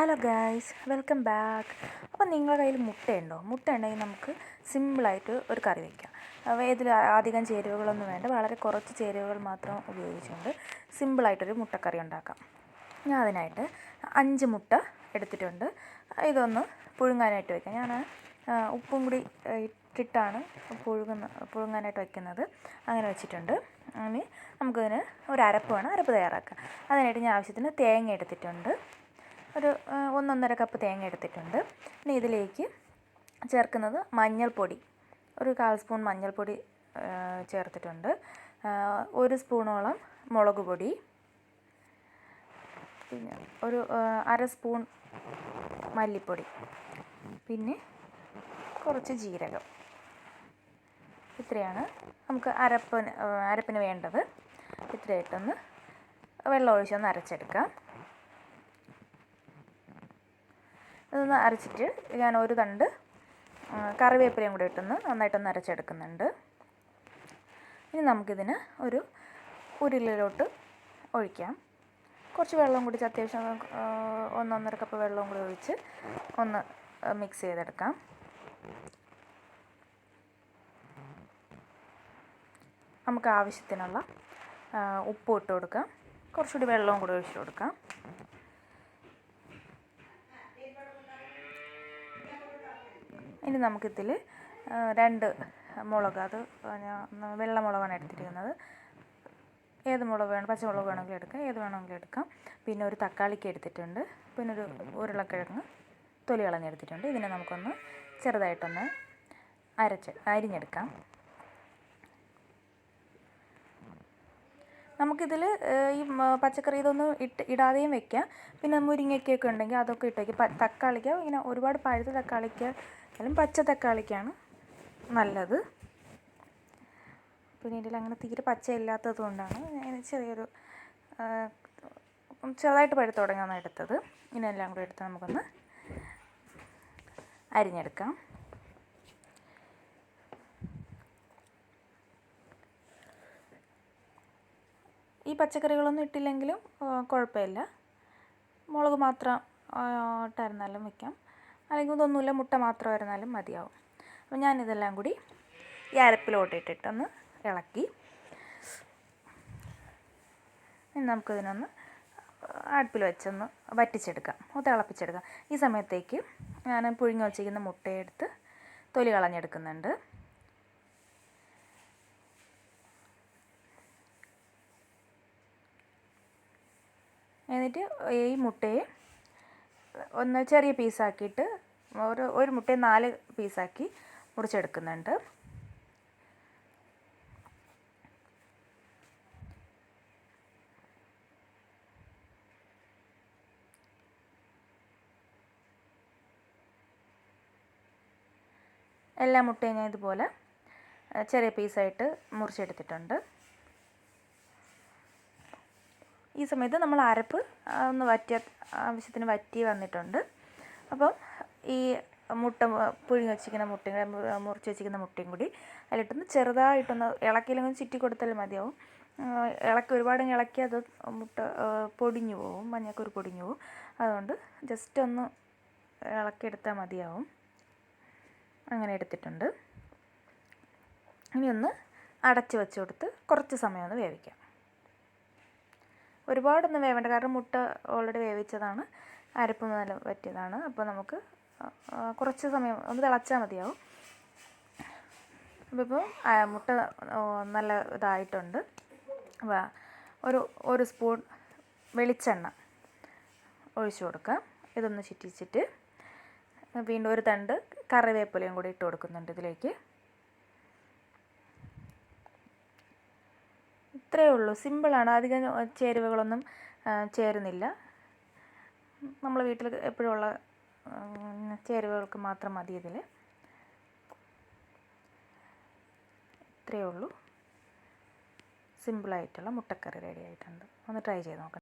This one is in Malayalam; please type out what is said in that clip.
Hello guys welcome back. അപ്പോൾ നിങ്ങളുടെ കയ്യിൽ മുട്ടയുണ്ടോ? മുട്ട ഉണ്ടെങ്കിൽ നമുക്ക് സിമ്പിളായിട്ട് ഒരു കറി വയ്ക്കാം ഇതിൽ അധികം ചേരുവകളൊന്നും വേണ്ട. വളരെ കുറച്ച് ചേരുവകൾ മാത്രം ഉപയോഗിച്ചുകൊണ്ട് സിമ്പിളായിട്ടൊരു മുട്ടക്കറി ഉണ്ടാക്കാം. ഞാൻ അതിനായിട്ട് അഞ്ച് മുട്ട എടുത്തിട്ടുണ്ട്. ഇതൊന്ന് പുഴുങ്ങാനായിട്ട് വയ്ക്കാം ഞാൻ ഉപ്പും കൂടി ഇട്ടിട്ടാണ് പുഴുങ്ങുന്ന പുഴുങ്ങാനായിട്ട് വയ്ക്കുന്നത് അങ്ങനെ വെച്ചിട്ടുണ്ട്. ഇനി നമുക്കതിന് ഒരു അരപ്പ് വേണം. അരപ്പ് തയ്യാറാക്കാം. അതിനായിട്ട് ഞാൻ ആവശ്യത്തിന് തേങ്ങ എടുത്തിട്ടുണ്ട്. ഒരു ഒന്നൊന്നര കപ്പ് തേങ്ങ എടുത്തിട്ടുണ്ട്. ഇനി ഇതിലേക്ക് ചേർക്കുന്നത് മഞ്ഞൾപ്പൊടി. ഒരു കാൽ സ്പൂൺ മഞ്ഞൾപ്പൊടി ചേർത്തിട്ടുണ്ട്. ഒരു സ്പൂണോളം മുളക് പൊടി. പിന്നെ ഒരു അര സ്പൂൺ മല്ലിപ്പൊടി. പിന്നെ കുറച്ച് ജീരകം. ഇത്രയാണ് നമുക്ക് അരപ്പിന് അരപ്പിന് വേണ്ടത്. ഇത്രയായിട്ടൊന്ന് വെള്ളം ഒഴിച്ചൊന്ന് അരച്ചെടുക്കാം. ഇതൊന്ന് അരച്ചിട്ട് ഞാൻ ഒരു തണ്ട് കറിവേപ്പിലയും കൂടി ഇട്ടൊന്ന് നന്നായിട്ടൊന്ന് അരച്ചെടുക്കുന്നുണ്ട്. ഇനി നമുക്കിതിന് ഒരു ഉരുളിലോട്ട് ഒഴിക്കാം. കുറച്ച് വെള്ളം കൂടി അത്യാവശ്യം ഒന്നൊന്നര കപ്പ് വെള്ളവും കൂടി ഒഴിച്ച് ഒന്ന് മിക്സ് ചെയ്തെടുക്കാം. നമുക്ക് ആവശ്യത്തിനുള്ള ഉപ്പ് ഇട്ട് കൊടുക്കാം. കുറച്ചുകൂടി വെള്ളവും കൂടി ഒഴിച്ച് കൊടുക്കാം. ഇനി നമുക്കിതിൽ രണ്ട് മുളക് അത് ഞാൻ വെള്ള മുളകാണ് എടുത്തിരിക്കുന്നത്. ഏത് മുളക് വേണം പച്ചമുളക് വേണമെങ്കിലും എടുക്കാം ഏത് വേണമെങ്കിലും എടുക്കാം. പിന്നെ ഒരു തക്കാളിക്ക് എടുത്തിട്ടുണ്ട്. പിന്നെ ഒരു ഉരുളക്കിഴങ്ങ് തൊലി കളഞ്ഞെടുത്തിട്ടുണ്ട്. ഇതിനെ നമുക്കൊന്ന് ചെറുതായിട്ടൊന്ന് അരച്ച് അരിഞ്ഞെടുക്കാം. നമുക്കിതിൽ ഈ പച്ചക്കറി ഇതൊന്നും ഇട്ട് ഇടാതെയും വെക്കാം. പിന്നെ മുരിങ്ങയ്ക്കൊക്കെ ഉണ്ടെങ്കിൽ അതൊക്കെ ഇട്ടേക്ക്. തക്കാളിക്ക ഇങ്ങനെ ഒരുപാട് പഴുത്ത തക്കാളിക്ക അല്ലെങ്കിൽ പച്ച തക്കാളിക്കാണ് നല്ലത്. പിന്നെ ഇതിൽ അങ്ങനെ തീരെ പച്ച ഇല്ലാത്തത് കൊണ്ടാണ് ഞാൻ ചെറിയൊരു ചെറുതായിട്ട് പഴുത്ത് തുടങ്ങാൻ എടുത്തത്. ഇതിനെല്ലാം കൂടി എടുത്ത് നമുക്കൊന്ന് അരിഞ്ഞെടുക്കാം. ഈ പച്ചക്കറികളൊന്നും ഇട്ടില്ലെങ്കിലും കുഴപ്പമില്ല. മുളക് മാത്രം ഇട്ടായിരുന്നാലും വയ്ക്കാം അല്ലെങ്കിൽ ഇതൊന്നുമില്ല മുട്ട മാത്രമായിരുന്നാലും മതിയാവും. അപ്പോൾ ഞാനിതെല്ലാം കൂടി ഈ അരപ്പിലോട്ട് ഇട്ടിട്ടൊന്ന് ഇളക്കി. ഇനി നമുക്കിതിനൊന്ന് അടുപ്പിൽ വെച്ചൊന്ന് വറ്റിച്ചെടുക്കാം. തിളപ്പിച്ചെടുക്കാം. ഈ സമയത്തേക്ക് ഞാൻ പുഴുങ്ങി വച്ചിരിക്കുന്ന മുട്ടയെടുത്ത് തൊലി കളഞ്ഞെടുക്കുന്നുണ്ട്. എന്നിട്ട് ഈ മുട്ടയെ ഒന്ന് ചെറിയ പീസാക്കിയിട്ട് ഒരു ഒരു മുട്ടയെ നാല് പീസാക്കി മുറിച്ചെടുക്കുന്നുണ്ട്. എല്ലാ മുട്ടയും ഞാൻ ഇതുപോലെ ചെറിയ പീസായിട്ട് മുറിച്ചെടുത്തിട്ടുണ്ട്. ഈ സമയത്ത് നമ്മൾ അരപ്പ് ഒന്ന് വറ്റിയ ആവശ്യത്തിന് വറ്റി വന്നിട്ടുണ്ട്. അപ്പം ഈ മുട്ട പുഴുങ്ങി വെച്ചിരിക്കുന്ന മുട്ടയും മുറിച്ച് വെച്ചിരിക്കുന്ന മുട്ടയും കൂടി അതിലിട്ടൊന്ന് ചെറുതായിട്ടൊന്ന് ഇളക്കിയില്ലെങ്കിൽ ചുറ്റി കൊടുത്താൽ മതിയാവും. ഇളക്കി ഒരുപാട് ഇളക്കി അത് മുട്ട പൊടിഞ്ഞു പോവും മഞ്ഞൾക്കൊരു പൊടിഞ്ഞു പോവും. അതുകൊണ്ട് ജസ്റ്റ് ഒന്ന് ഇളക്കിയെടുത്താൽ മതിയാവും. അങ്ങനെ എടുത്തിട്ടുണ്ട്. ഇനി ഒന്ന് അടച്ചു വെച്ച് കൊടുത്ത് കുറച്ച് സമയം ഒന്ന് വേവിക്കാം. ഒരുപാടൊന്നും വേവേണ്ട കാരണം മുട്ട ഓൾറെഡി വേവിച്ചതാണ്. അരപ്പ് നല്ല പറ്റിയതാണ് അപ്പോൾ നമുക്ക് കുറച്ച് സമയം ഒന്ന് തിളച്ചാൽ മതിയാവും. അപ്പോൾ ഇപ്പോൾ മുട്ട നല്ല ഇതായിട്ടുണ്ട്. ഒരു ഒരു സ്പൂൺ വെളിച്ചെണ്ണ ഒഴിച്ചു കൊടുക്കാം ഇതൊന്ന് ചുറ്റിച്ചിട്ട് വീണ്ടും ഒരു തണ്ട് കറിവേപ്പിലയും കൂടി ഇട്ട് കൊടുക്കുന്നുണ്ട് ഇതിലേക്ക്. ഇത്രയേ ഉള്ളൂ. സിമ്പിളാണ് അധികം ചേരുവകളൊന്നും ചേരുന്നില്ല. നമ്മൾ വീട്ടിൽ എപ്പോഴും ഉള്ള ചേരുവകൾക്ക് മാത്രം മതി ഇതിൽ. ഇത്രയേ ഉള്ളൂ. സിമ്പിളായിട്ടുള്ള മുട്ടക്കറി റെഡി ആയിട്ടുണ്ട്. ഒന്ന് ട്രൈ ചെയ്ത് നോക്കാം.